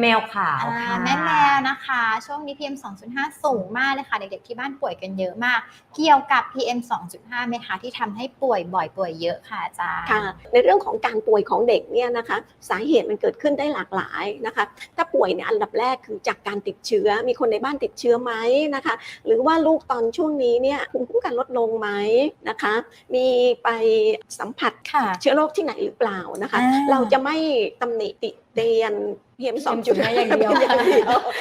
แมวขาวอ่าค่ะแม่แมวนะคะ ช่วงนี้ PM 2.5 สูงมากเลยค่ะ เด็กๆที่บ้านป่วยกันเยอะมาก เกี่ยวกับ PM 2.5ไหมคะที่ทำให้ป่วยบ่อยป่วยเยอะค่ะอาจารย์ค่ะ ในเรื่องของการป่วยของเด็กเนี่ยนะคะ สาเหตุมันเกิดขึ้นได้หลากหลายนะคะ ถ้าป่วยเนี่ยอันดับแรกคือจากการติดเชื้อ มีคนในบ้านติดเชื้อไหมนะคะ หรือว่าลูกตอนช่วงนี้เนี่ยภูมิคุ้มกันลดลงไหมนะคะ มีไปสัมผัสค่ะเชื้อโรคที่ไหนหรือเปล่านะคะอ่าเราจะไม่ตำหนิติ เตียน PM 2.5อย่างเดียว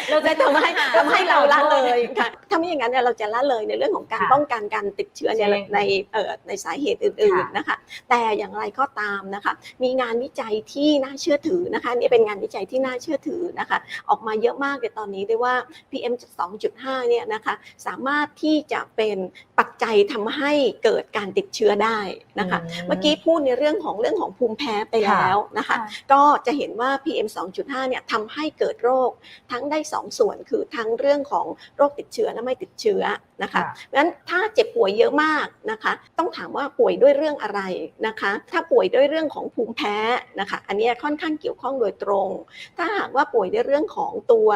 เราจะทำให้ค่ะทำให้เราละเลยค่ะถ้าไม่อย่างนั้นเนี่ยเราจะละเลยในเรื่องของการค่ะป้องกันการติดเชื้อเนี่ยใช่ในเอ่อในสาเหตุอื่นค่ะๆนะคะ แต่อย่างไรก็ตามนะคะ มีงานวิจัยที่น่าเชื่อถือนะคะนี่เป็นงานวิจัยที่น่าเชื่อถือนะคะ ออกมาเยอะมากในตอนนี้ด้วยว่า PM 2.5เนี่ยนะคะสามารถที่จะเป็นปัจจัยทำให้เกิดการติดเชื้อได้นะคะ เมื่อกี้พูดในเรื่องของเรื่องของภูมิแพ้ไปแล้วนะคะค่ะก็จะเห็นว่า PM 2.5เนี่ยทำให้เกิดโรคทั้งได้2ส่วนคือทั้งเรื่องของโรคติดเชื้อและไม่ติดเชื้อนะคะค่ะเพราะฉะนั้นถ้าเจ็บป่วยเยอะมากนะคะ ต้องถามว่าป่วยด้วยเรื่องอะไรนะคะ ถ้าป่วยด้วยเรื่องของภูมิแพ้นะคะ อันเนี้ยค่อนข้างเกี่ยวข้องโดยตรง ถ้าหากว่าป่วยด้วยเรื่องของตัว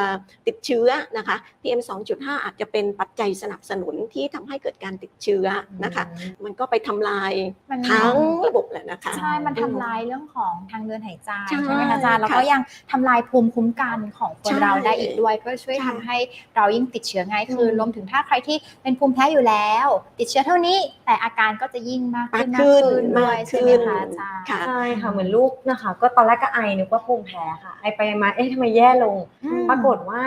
ติดเชื้อนะคะ PM 2.5 อาจจะเป็นปัจจัยสนับสนุนที่ทำให้เกิดการติดเชื้อนะคะ มันก็ไปทำลายมันทั้งระบบแหละนะคะใช่ มันทำลายเรื่องของทางเดินหายใจใช่ใช่ไหมคะอาจารย์แล้วค่ะก็ยังทำลายภูมิคุ้มกันของคนใช่เราได้อีกด้วยก็ช่วยใช่ทำให้เรายิ่งติดเชื้อง่ายขึ้นอืมรวมถึงถ้าใครที่เป็นภูมิแพ้อยู่แล้ว ติดเชื้อเท่านี้แต่อาการก็จะยิ่งมากขึ้นมากขึ้นด้วยมากใช่ไหมขึ้นคะอาจารย์ค่ะใช่ค่ะเหมือนลูกนะคะ ก็ตอนแรกก็ไอนึกว่าภูมิแพ้ค่ะไอไปมาเอ๊ะทำไมแย่ลงอืมปรากฏว่า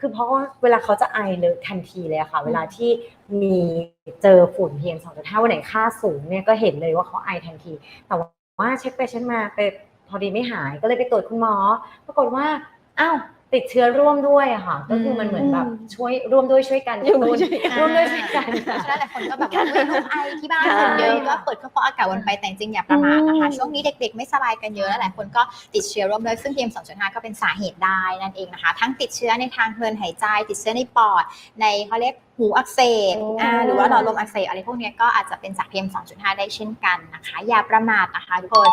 คือเพราะว่าเวลาเขาจะไอเลยทันทีเลยอะค่ะ เวลาที่มีเจอฝุ่น PM 2.5วันไหนค่าสูงเนี่ยก็เห็นเลยว่าเขาไอทันที แต่ว่าเช็คไปเช็คมาไปพอดีไม่หายก็เลยไปตรวจคุณหมอ ปรากฏว่าอ้าว ติดเชื้อร่วมด้วยอะค่ะ ก็คือมันเหมือนแบบช่วยร่วมด้วยช่วยกันร่วมด้วยกระตุ้นช่วยกันร่วมด้วยช่วยกันเพราะฉะนั้นหลายคนก็แบบว่าเฮ้ยลูกไอที่บ้านคนเยอะใช่ก็เปิดเครื่องฟอกอากาศวนไปแต่จริงๆอย่าประมาทนะคะอืมช่วงนี้เด็กๆ ไม่สบายกันเยอะแล้วหลายคนก็ติดเชื้อร่วมด้วยซึ่ง PM 2.5 ก็เป็นสาเหตุได้นั่นเองนะคะ ทั้งติดเชื้อในทางเดินหายใจ ติดเชื้อในปอด ในเขาเรียกหูอักเสบโอ้อ่าหรือว่าหลอดลมอักเสบอะไรพวกเนี้ยก็อาจจะเป็นจาก PM 2.5 ได้เช่นกันนะคะ อย่าประมาทนะคะทุกคน